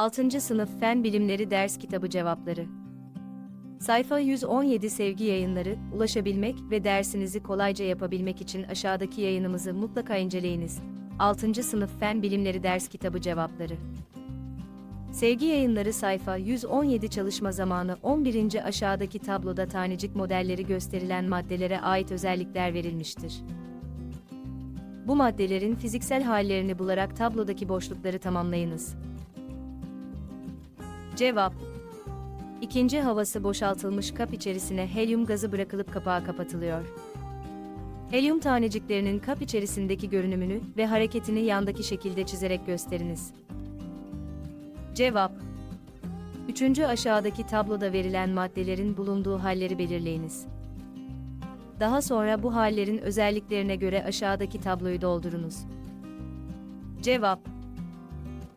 6. Sınıf Fen Bilimleri Ders Kitabı Cevapları Sayfa 117 Sevgi Yayınları, ulaşabilmek ve dersinizi kolayca yapabilmek için aşağıdaki yayınımızı mutlaka inceleyiniz. 6. Sınıf Fen Bilimleri Ders Kitabı Cevapları Sevgi Yayınları sayfa 117 çalışma zamanı 11. aşağıdaki tabloda tanecik modelleri gösterilen maddelere ait özellikler verilmiştir. Bu maddelerin fiziksel hallerini bularak tablodaki boşlukları tamamlayınız. Cevap İkinci havası boşaltılmış kap içerisine helyum gazı bırakılıp kapağı kapatılıyor. Helyum taneciklerinin kap içerisindeki görünümünü ve hareketini yandaki şekilde çizerek gösteriniz. Cevap Üçüncü aşağıdaki tabloda verilen maddelerin bulunduğu halleri belirleyiniz. Daha sonra bu hallerin özelliklerine göre aşağıdaki tabloyu doldurunuz. Cevap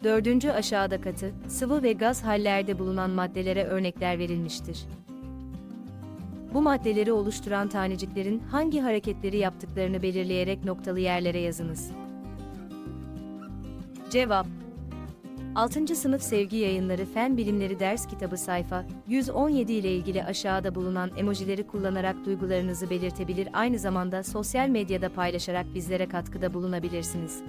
Dördüncü aşağıda katı, sıvı ve gaz hallerde bulunan maddelere örnekler verilmiştir. Bu maddeleri oluşturan taneciklerin hangi hareketleri yaptıklarını belirleyerek noktalı yerlere yazınız. Cevap 6. Sınıf Sevgi Yayınları Fen Bilimleri Ders Kitabı sayfa 117 ile ilgili aşağıda bulunan emojileri kullanarak duygularınızı belirtebilir aynı zamanda sosyal medyada paylaşarak bizlere katkıda bulunabilirsiniz.